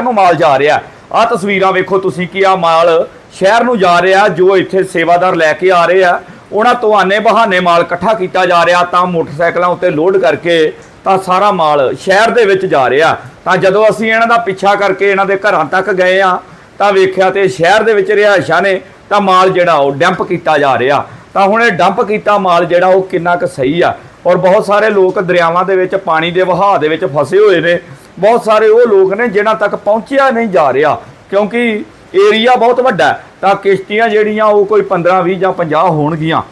ਸ਼ਹਿਰ ਨੂੰ ਮਾਲ ਜਾ ਰਿਹਾ। ਆ ਤਸਵੀਰਾਂ ਵੇਖੋ ਤੁਸੀਂ ਕਿ ਆ ਮਾਲ ਸ਼ਹਿਰ ਨੂੰ ਜਾ ਰਿਹਾ, ਜੋ ਇੱਥੇ ਸੇਵਾਦਾਰ ਲੈ ਕੇ ਆ ਰਹੇ ਆ। ਉਹਨਾਂ ਤੋਂ ਆਨੇ ਬਹਾਨੇ ਮਾਲ ਇਕੱਠਾ ਕੀਤਾ ਜਾ ਰਿਹਾ, ਤਾਂ ਮੋਟਰਸਾਈਕਲਾਂ ਉੱਤੇ ਲੋਡ ਕਰਕੇ ਤਾਂ ਸਾਰਾ ਮਾਲ ਸ਼ਹਿਰ ਦੇ ਵਿੱਚ ਜਾ ਰਿਹਾ। ਤਾਂ ਜਦੋਂ ਅਸੀਂ ਇਹਨਾਂ ਦਾ ਪਿੱਛਾ ਕਰਕੇ ਇਹਨਾਂ ਦੇ ਘਰਾਂ ਤੱਕ ਗਏ ਆ, ਤਾਂ ਵੇਖਿਆ ਤੇ ਸ਼ਹਿਰ ਦੇ ਵਿੱਚ ਰਿਹਾਇਸ਼ਾਂ ਨੇ, ਤਾਂ ਮਾਲ ਜਿਹੜਾ ਉਹ ਡੰਪ ਕੀਤਾ ਜਾ ਰਿਹਾ। ਤਾਂ ਹੁਣ ਇਹ ਡੰਪ ਕੀਤਾ ਮਾਲ ਜਿਹੜਾ ਉਹ ਕਿੰਨਾ ਕੁ ਸਹੀ ਆ। ਔਰ ਬਹੁਤ ਸਾਰੇ ਲੋਕ ਦਰਿਆਵਾਂ ਦੇ ਵਿੱਚ ਪਾਣੀ ਦੇ ਵਹਾਅ ਦੇ ਵਿੱਚ ਫਸੇ ਹੋਏ ਨੇ। ਬਹੁਤ ਸਾਰੇ ਉਹ ਲੋਕ ਨੇ ਜਿਨ੍ਹਾਂ ਤੱਕ ਪਹੁੰਚਿਆ ਨਹੀਂ ਜਾ ਰਿਹਾ, ਕਿਉਂਕਿ ਏਰੀਆ ਬਹੁਤ ਵੱਡਾ ਤਾਂ ਕਿਸ਼ਤੀਆਂ ਜਿਹੜੀਆਂ ਉਹ ਕੋਈ 15 20 ਜਾਂ 50 ਹੋਣਗੀਆਂ।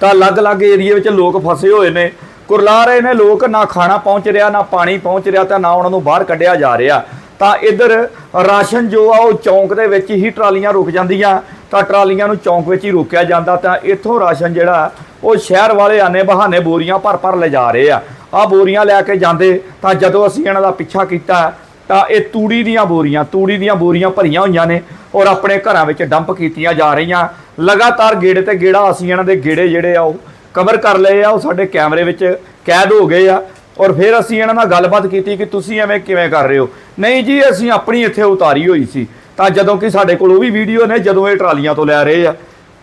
ਤਾਂ ਅਲੱਗ-ਅਲੱਗ ਏਰੀਏ ਵਿੱਚ ਲੋਕ ਫਸੇ ਹੋਏ ਨੇ। ਕੁਰਲਾ ਰਹੇ ਨੇ ਲੋਕ ਨਾ ਖਾਣਾ ਪਹੁੰਚ ਰਿਹਾ, ਨਾ ਪਾਣੀ ਪਹੁੰਚ ਰਿਹਾ ਤਾਂ ਨਾ ਉਹਨਾਂ ਨੂੰ ਬਾਹਰ ਕੱਢਿਆ ਜਾ ਰਿਹਾ। ਤਾਂ ਇੱਧਰ ਰਾਸ਼ਨ ਜੋ ਆ, ਉਹ ਚੌਂਕ ਦੇ ਵਿੱਚ ਹੀ ਟਰਾਲੀਆਂ ਰੁਕ ਜਾਂਦੀਆਂ, ਤਾਂ ਟਰਾਲੀਆਂ ਨੂੰ ਚੌਂਕ ਵਿੱਚ ਹੀ ਰੋਕਿਆ ਜਾਂਦਾ ਤਾਂ ਇੱਥੋਂ ਰਾਸ਼ਨ ਜਿਹੜਾ, ਉਹ ਸ਼ਹਿਰ ਵਾਲੇ ਆਨੇ ਬਹਾਨੇ ਬੋਰੀਆਂ ਭਰ ਭਰ ਲੈ ਜਾ ਰਹੇ ਆ। ਆ ਬੋਰੀਆਂ ਲੈ ਕੇ ਜਾਂਦੇ, ਤਾਂ ਜਦੋਂ ਅਸੀਂ ਇਹਨਾਂ ਦਾ ਪਿੱਛਾ ਕੀਤਾ, ਤਾਂ ਇਹ ਤੂੜੀ ਦੀਆਂ ਬੋਰੀਆਂ, ਤੂੜੀ ਦੀਆਂ ਬੋਰੀਆਂ ਭਰੀਆਂ ਹੋਈਆਂ ਨੇ ਔਰ ਆਪਣੇ ਘਰਾਂ ਵਿੱਚ ਡੰਪ ਕੀਤੀਆਂ ਜਾ ਰਹੀਆਂ। ਲਗਾਤਾਰ ਗੇੜੇ ਤੇ ਗੇੜਾ ਅਸੀਂ ਇਹਨਾਂ ਦੇ ਗੇੜੇ ਜਿਹੜੇ ਆ ਉਹ ਕਵਰ ਕਰ ਲਏ ਆ, ਉਹ ਸਾਡੇ ਕੈਮਰੇ ਵਿੱਚ ਕੈਦ ਹੋ ਗਏ ਆ ਔਰ ਫਿਰ ਅਸੀਂ ਇਹਨਾਂ ਨਾਲ ਗੱਲਬਾਤ ਕੀਤੀ ਕਿ ਤੁਸੀਂ ਐਵੇਂ ਕਿਵੇਂ ਕਰ ਰਹੇ ਹੋ। ਨਹੀਂ ਜੀ, ਅਸੀਂ ਆਪਣੀ ਇੱਥੇ ਉਤਾਰੀ ਹੋਈ ਸੀ। ਤਾਂ ਜਦੋਂ ਕਿ ਸਾਡੇ ਕੋਲ ਉਹ ਵੀ ਵੀਡੀਓ ਨੇ, ਜਦੋਂ ਇਹ ਟਰਾਲੀਆਂ ਤੋਂ ਲੈ ਰਹੇ ਆ।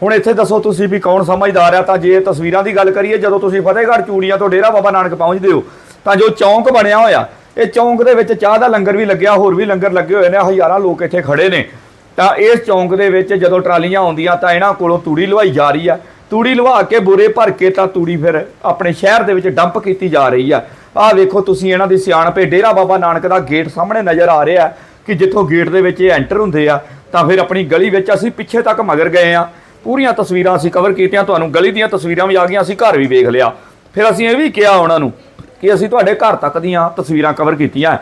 ਹੁਣ ਇੱਥੇ ਦੱਸੋ ਤੁਸੀਂ ਵੀ ਕੌਣ ਸਮਝਦਾਰ ਆ? ਤਾਂ ਜੇ ਤਸਵੀਰਾਂ ਦੀ ਗੱਲ ਕਰੀਏ, ਜਦੋਂ ਤੁਸੀਂ ਫਤਿਹਗੜ੍ਹ ਚੂੜੀਆਂ ਤੋਂ ਡੇਰਾ ਬਾਬਾ ਨਾਨਕ ਪਹੁੰਚਦੇ ਹੋ, ਤਾਂ ਜੋ ਚੌਂਕ ਬਣਿਆ ਹੋਇਆ, ਇਹ ਚੌਂਕ ਦੇ ਵਿੱਚ ਚਾਹ ਦਾ ਲੰਗਰ ਵੀ ਲੱਗਿਆ, ਹੋਰ ਵੀ ਲੰਗਰ ਲੱਗੇ ਹੋਏ ਨੇ, ਹਜ਼ਾਰਾਂ ਲੋਕ ਇੱਥੇ ਖੜੇ ਨੇ। ਤਾਂ ਇਸ ਚੌਂਕ ਦੇ ਵਿੱਚ ਜਦੋਂ ਟਰਾਲੀਆਂ ਆਉਂਦੀਆਂ, ਤਾਂ ਇਹਨਾਂ ਕੋਲੋਂ ਤੂੜੀ ਲਵਾਈ ਜਾ ਰਹੀ ਆ। ਤੂੜੀ ਲਵਾ ਕੇ ਬੁਰੇ ਭਰ ਕੇ ਤਾਂ ਤੂੜੀ ਫਿਰ ਆਪਣੇ ਸ਼ਹਿਰ ਦੇ ਵਿੱਚ ਡੰਪ ਕੀਤੀ ਜਾ ਰਹੀ ਆ। ਆਹ ਵੇਖੋ ਤੁਸੀਂ ਇਹਨਾਂ ਦੀ ਸਿਆਣਪੇ ਡੇਰਾ ਬਾਬਾ ਨਾਨਕ ਦਾ ਗੇਟ ਸਾਹਮਣੇ ਨਜ਼ਰ ਆ ਰਿਹਾ ਕਿ ਜਿੱਥੋਂ ਗੇਟ ਦੇ ਵਿੱਚ ਇਹ ਐਂਟਰ ਹੁੰਦੇ ਆ, ਤਾਂ ਫਿਰ ਆਪਣੀ ਗਲੀ ਵਿੱਚ ਅਸੀਂ ਪਿੱਛੇ ਤੱਕ ਮਗਰ ਗਏ ਆ। ਪੂਰੀਆਂ ਤਸਵੀਰਾਂ ਅਸੀਂ ਕਵਰ ਕੀਤੀਆਂ, ਤੁਹਾਨੂੰ ਗਲੀ ਦੀਆਂ ਤਸਵੀਰਾਂ ਵੀ ਆ ਗਈਆਂ, ਅਸੀਂ ਘਰ ਵੀ ਵੇਖ ਲਿਆ। ਫਿਰ ਅਸੀਂ ਇਹ ਵੀ ਕਿਹਾ ਉਹਨਾਂ ਨੂੰ ਕਿ ਅਸੀਂ ਤੁਹਾਡੇ ਘਰ ਤੱਕ ਦੀਆਂ ਤਸਵੀਰਾਂ ਕਵਰ ਕੀਤੀਆਂ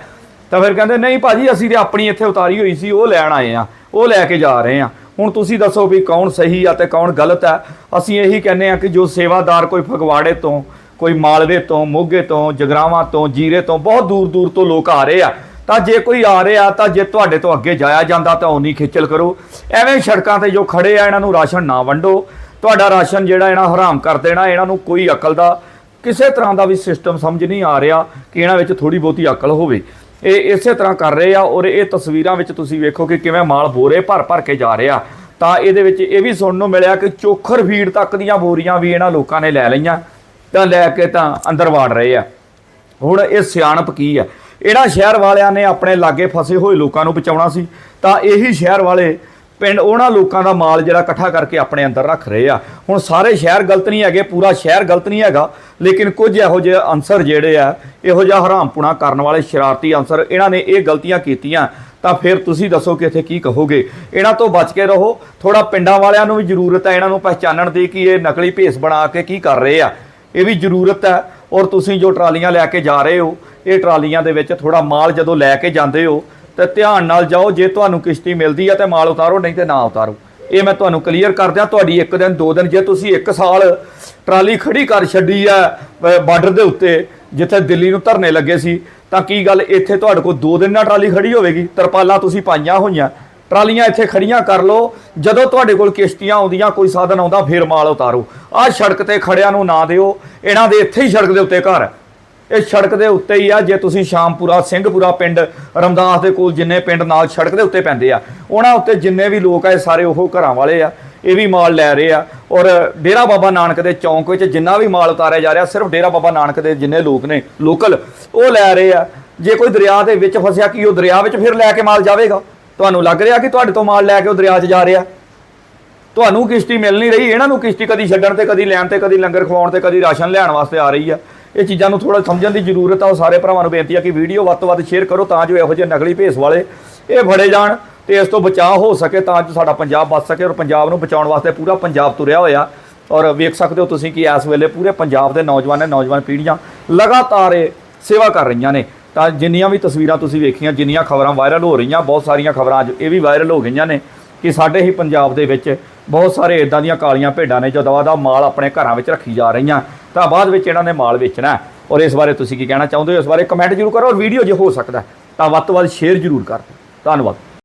ਤਾਂ ਫਿਰ ਕਹਿੰਦੇ, ਨਹੀਂ ਭਾਜੀ, ਅਸੀਂ ਤੇ ਆਪਣੀ ਇੱਥੇ ਉਤਾਰੀ ਹੋਈ ਸੀ, ਉਹ ਲੈਣ ਆਏ ਆ ਉਹ ਲੈ ਕੇ ਜਾ ਰਹੇ ਆ ਹੁਣ ਤੁਸੀਂ ਦੱਸੋ ਵੀ ਕੌਣ ਸਹੀ ਆ ਤੇ ਕੌਣ ਗਲਤ ਹੈ? ਅਸੀਂ ਇਹੀ ਕਹਿੰਦੇ ਆ ਕਿ ਜੋ ਸੇਵਾਦਾਰ ਕੋਈ ਫਗਵਾੜੇ ਤੋਂ, ਕੋਈ ਮਾਲਵੇ ਤੋਂ, ਮੋਗੇ ਤੋਂ, ਜਗਰਾਵਾਂ ਤੋਂ, ਜੀਰੇ ਤੋਂ, ਬਹੁਤ ਦੂਰ ਦੂਰ ਤੋਂ ਲੋਕ ਆ ਰਹੇ ਆ। ਤਾਂ ਜੇ ਕੋਈ ਆ ਰਿਹਾ ਤਾਂ ਜੇ ਤੁਹਾਡੇ ਤੋਂ ਅੱਗੇ ਜਾਇਆ ਜਾਂਦਾ ਤਾਂ ਉਨੀ ਖੇਚਲ ਕਰੋ। ਐਵੇਂ ਸੜਕਾਂ ਤੇ ਜੋ ਖੜੇ ਆ, ਇਹਨਾਂ ਨੂੰ ਰਾਸ਼ਨ ਨਾ ਵੰਡੋ। ਤੁਹਾਡਾ ਰਾਸ਼ਨ ਜਿਹੜਾ ਇਹਨਾਂ ਹਰਾਮ ਕਰ ਦੇਣਾ, ਇਹਨਾਂ ਨੂੰ ਕੋਈ ਅਕਲ ਦਾ ਕਿਸੇ ਤਰ੍ਹਾਂ ਦਾ ਵੀ ਸਿਸਟਮ ਸਮਝ ਨਹੀਂ ਆ ਰਿਹਾ ਕਿ ਇਹਨਾਂ ਵਿੱਚ ਥੋੜੀ ਬਹੁਤੀ ਅਕਲ ਹੋਵੇ। ਇਹ ਇਸੇ ਤਰ੍ਹਾਂ ਕਰ ਰਹੇ ਆ ਔਰ ਇਹ ਤਸਵੀਰਾਂ ਵਿੱਚ ਤੁਸੀਂ ਵੇਖੋ ਕਿ ਕਿਵੇਂ ਮਾਲ ਬੋਰੇ ਭਰ ਭਰ ਕੇ ਜਾ ਰਿਹਾ। ਤਾਂ ਇਹਦੇ ਵਿੱਚ ਇਹ ਵੀ ਸੁਣਨ ਨੂੰ ਮਿਲਿਆ ਕਿ ਚੋਖਰ ਫੀਡ ਤੱਕ ਦੀਆਂ ਬੋਰੀਆਂ ਵੀ ਇਹਨਾਂ ਲੋਕਾਂ ਨੇ ਲੈ ਲਈਆਂ। ਤਾਂ ਲੈ ਕੇ ਤਾਂ ਅੰਦਰ ਵਾੜ ਰਹੇ ਆ। ਹੁਣ ਇਹ ਸਿਆਣਪ ਕੀ ਹੈ ਇਹਨਾਂ ਸ਼ਹਿਰ ਵਾਲਿਆਂ ਨੇ ਆਪਣੇ ਲਾਗੇ ਫਸੇ ਹੋਏ ਲੋਕਾਂ ਨੂੰ ਬਚਾਉਣਾ ਸੀ, ਤਾਂ ਇਹੀ ਸ਼ਹਿਰ ਵਾਲੇ ਪਿੰਡ ਉਹਨਾਂ ਲੋਕਾਂ ਦਾ ਮਾਲ ਜਿਹੜਾ ਇਕੱਠਾ ਕਰਕੇ ਆਪਣੇ ਅੰਦਰ ਰੱਖ ਰਹੇ ਆ। ਹੁਣ ਸਾਰੇ ਸ਼ਹਿਰ ਗਲਤ ਨਹੀਂ ਹੈਗੇ, ਪੂਰਾ ਸ਼ਹਿਰ ਗਲਤ ਨਹੀਂ ਹੈਗਾ, ਲੇਕਿਨ ਕੁਝ ਇਹੋ ਜਿਹੇ ਅੰਸਰ ਜਿਹੜੇ ਆ, ਇਹੋ ਜਿਹਾ ਹਰਾਮਪੁਣਾ ਕਰਨ ਵਾਲੇ ਸ਼ਰਾਰਤੀ ਅੰਸਰ ਇਹਨਾਂ ਨੇ ਇਹ ਗਲਤੀਆਂ ਕੀਤੀਆਂ, ਤਾਂ ਫਿਰ ਤੁਸੀਂ ਦੱਸੋ ਕਿ ਇੱਥੇ ਕੀ ਕਹੋਗੇ? ਇਹਨਾਂ ਤੋਂ ਬਚ ਕੇ ਰਹੋ ਥੋੜਾ ਪਿੰਡਾਂ ਵਾਲਿਆਂ ਨੂੰ ਵੀ ਜ਼ਰੂਰਤ ਹੈ, ਇਹਨਾਂ ਨੂੰ ਪਹਿਚਾਨਣ ਦੀ ਕਿ ਇਹ ਨਕਲੀ ਭੇਸ ਬਣਾ ਕੇ ਕੀ ਕਰ ਰਹੇ ਆ। ਇਹ ਵੀ ਜ਼ਰੂਰਤ ਹੈ ਔਰ ਤੁਸੀਂ ਜੋ ਟਰਾਲੀਆਂ ਲੈ ਕੇ ਜਾ ਰਹੇ ਹੋ, ਇਹ ਟਰਾਲੀਆਂ ਦੇ ਵਿੱਚ ਥੋੜਾ ਮਾਲ ਜਦੋਂ ਲੈ ਕੇ ਜਾਂਦੇ ਹੋ, ਤੇ ਧਿਆਨ ਨਾਲ ਜਾਓ, ਜੇ ਤੁਹਾਨੂੰ ਕਿਸ਼ਤੀ ਮਿਲਦੀ ਹੈ ਤੇ ਮਾਲ ਉਤਾਰੋ, ਨਹੀਂ ਤੇ ਨਾ ਉਤਾਰੋ। ਇਹ ਮੈਂ ਤੁਹਾਨੂੰ ਕਲੀਅਰ ਕਰ ਦਿਆਂ ਤੁਹਾਡੀ ਇੱਕ ਦਿਨ, ਦੋ ਦਿਨ, ਜੇ ਤੁਸੀਂ ਇੱਕ ਸਾਲ ਟਰਾਲੀ ਖੜੀ ਕਰ ਛੱਡੀ ਹੈ ਬਾਰਡਰ ਦੇ ਉੱਤੇ, ਜਿੱਥੇ ਦਿੱਲੀ ਨੂੰ ਧਰਨੇ ਲੱਗੇ ਸੀ, ਤਾਂ ਕੀ ਗੱਲ ਇੱਥੇ ਤੁਹਾਡੇ ਕੋਲ ਦੋ ਦਿਨ ਨਾਲ ਟਰਾਲੀ ਖੜੀ ਹੋਵੇਗੀ? ਤਰਪਾਲਾਂ ਤੁਸੀਂ ਪਾਈਆਂ ਹੋਈਆਂ ਟਰਾਲੀਆਂ ਇੱਥੇ ਖੜੀਆਂ ਕਰ ਲਓ। ਜਦੋਂ ਤੁਹਾਡੇ ਕੋਲ ਕਿਸ਼ਤੀਆਂ ਆਉਂਦੀਆਂ, ਕੋਈ ਸਾਧਨ ਆਉਂਦਾ, ਫਿਰ ਮਾਲ ਉਤਾਰੋ। ਆਹ ਸੜਕ ਤੇ ਖੜਿਆਂ ਨੂੰ ਨਾ ਦਿਓ। ਇਹਨਾਂ ਦੇ ਇੱਥੇ ਹੀ ਸੜਕ ਦੇ ਉੱਤੇ ਘਰ। ਇਹ ਸੜਕ ਦੇ ਉੱਤੇ ਹੀ ਆ, ਜੇ ਤੁਸੀਂ ਸ਼ਾਮਪੁਰਾ, ਸਿੰਘਪੁਰਾ ਪਿੰਡ, ਰਮਦਾਸ ਦੇ ਕੋਲ ਜਿੰਨੇ ਪਿੰਡ ਨਾਲ ਸੜਕ ਦੇ ਉੱਤੇ ਪੈਂਦੇ ਆ, ਉਹਨਾਂ ਉੱਤੇ ਜਿੰਨੇ ਵੀ ਲੋਕ ਆ, ਇਹ ਸਾਰੇ ਉਹ ਘਰਾਂ ਵਾਲੇ ਆ, ਇਹ ਵੀ ਮਾਲ ਲੈ ਰਹੇ ਆ। ਔਰ ਡੇਰਾ ਬਾਬਾ ਨਾਨਕ ਦੇ ਚੌਂਕ ਵਿੱਚ ਜਿੰਨਾ ਵੀ ਮਾਲ ਉਤਾਰਿਆ ਜਾ ਰਿਹਾ, ਸਿਰਫ ਡੇਰਾ ਬਾਬਾ ਨਾਨਕ ਦੇ ਜਿੰਨੇ ਲੋਕ ਨੇ, ਲੋਕਲ, ਉਹ ਲੈ ਰਹੇ ਆ। ਜੇ ਕੋਈ ਦਰਿਆ ਦੇ ਵਿੱਚ ਫਸਿਆ, ਕੀ ਉਹ ਦਰਿਆ ਵਿੱਚ ਫਿਰ ਲੈ ਕੇ ਮਾਲ ਜਾਵੇਗਾ? ਤੁਹਾਨੂੰ ਲੱਗ ਰਿਹਾ ਕਿ ਤੁਹਾਡੇ ਤੋਂ ਮਾਲ ਲੈ ਕੇ ਉਹ ਦਰਿਆ 'ਚ ਜਾ ਰਿਹਾ? ਤੁਹਾਨੂੰ ਕਿਸ਼ਤੀ ਮਿਲ ਨਹੀਂ ਰਹੀ, ਇਹਨਾਂ ਨੂੰ ਕਿਸ਼ਤੀ ਕਦੀ ਛੱਡਣ ਤੇ, ਕਦੀ ਲੈਣ ਤੇ, ਕਦੀ ਲੰਗਰ ਖਵਾਉਣ ਤੇ, ਕਦੀ ਰਾਸ਼ਨ ਲੈਣ ਵਾਸਤੇ ਆ ਰਹੀ ਆ। ਇਹ ਚੀਜ਼ਾਂ ਨੂੰ ਥੋੜਾ ਸਮਝਣ ਦੀ ਜ਼ਰੂਰਤ ਆ। ਉਹ ਸਾਰੇ ਭਰਾਵਾਂ ਨੂੰ ਬੇਨਤੀ ਆ ਕਿ ਵੀਡੀਓ ਵੱਧ ਤੋਂ ਵੱਧ ਸ਼ੇਅਰ ਕਰੋ ਤਾਂ ਜੋ ਇਹੋ ਜਿਹੇ ਨਕਲੀ ਭੇਸ ਵਾਲੇ ਇਹ ਫੜੇ ਜਾਣ ਤੇ ਇਸ ਤੋਂ ਬਚਾਅ ਹੋ ਸਕੇ ਤਾਂ ਜੋ ਸਾਡਾ ਪੰਜਾਬ ਬਚ ਸਕੇ ਔਰ ਪੰਜਾਬ ਨੂੰ ਬਚਾਉਣ ਵਾਸਤੇ ਪੂਰਾ ਪੰਜਾਬ ਤੁਰਿਆ ਹੋਇਆ। ਔਰ ਵੇਖ ਸਕਦੇ ਹੋ ਤੁਸੀਂ ਕਿ ਇਸ ਵੇਲੇ ਪੂਰੇ ਪੰਜਾਬ ਦੇ ਨੌਜਵਾਨ ਨੇ ਨੌਜਵਾਨ ਪੀੜ੍ਹੀਆਂ ਲਗਾਤਾਰ ਇਹ ਸੇਵਾ ਕਰ ਰਹੀਆਂ ਨੇ। ਤਾਂ ਜਿੰਨੀਆਂ ਵੀ ਤਸਵੀਰਾਂ ਤੁਸੀਂ ਵੇਖੀਆਂ, ਜਿੰਨੀਆਂ ਖਬਰਾਂ ਵਾਇਰਲ ਹੋ ਰਹੀਆਂ, ਬਹੁਤ ਸਾਰੀਆਂ ਖਬਰਾਂ ਅੱਜ ਇਹ ਵੀ ਵਾਇਰਲ ਹੋ ਗਈਆਂ ਨੇ ਕਿ ਸਾਡੇ ਹੀ ਪੰਜਾਬ ਦੇ ਵਿੱਚ ਬਹੁਤ ਸਾਰੇ ਇਦਾਂ ਦੀਆਂ ਕਾਲੀਆਂ ਭੇਡਾਂ ਨੇ ਜੋ ਦਵਾ ਦਾ ਮਾਲ ਆਪਣੇ ਘਰਾਂ ਵਿੱਚ ਰੱਖੀ ਜਾ ਰਹੀਆਂ। ਤਾਂ ਬਾਅਦ ਵਿੱਚ ਇਹਨਾਂ ਨੇ ਮਾਲ ਵੇਚਣਾ ਔਰ ਇਸ ਬਾਰੇ ਤੁਸੀਂ ਕੀ ਕਹਿਣਾ ਚਾਹੁੰਦੇ ਹੋ? ਇਸ ਬਾਰੇ ਕਮੈਂਟ ਜ਼ਰੂਰ ਕਰੋ ਔਰ ਵੀਡੀਓ ਜੇ ਹੋ ਸਕਦਾ ਤਾਂ ਵੱਧ ਤੋਂ ਵੱਧ ਸ਼ੇਅਰ ਜ਼ਰੂਰ ਕਰ। ਦਿਓ ਧੰਨਵਾਦ।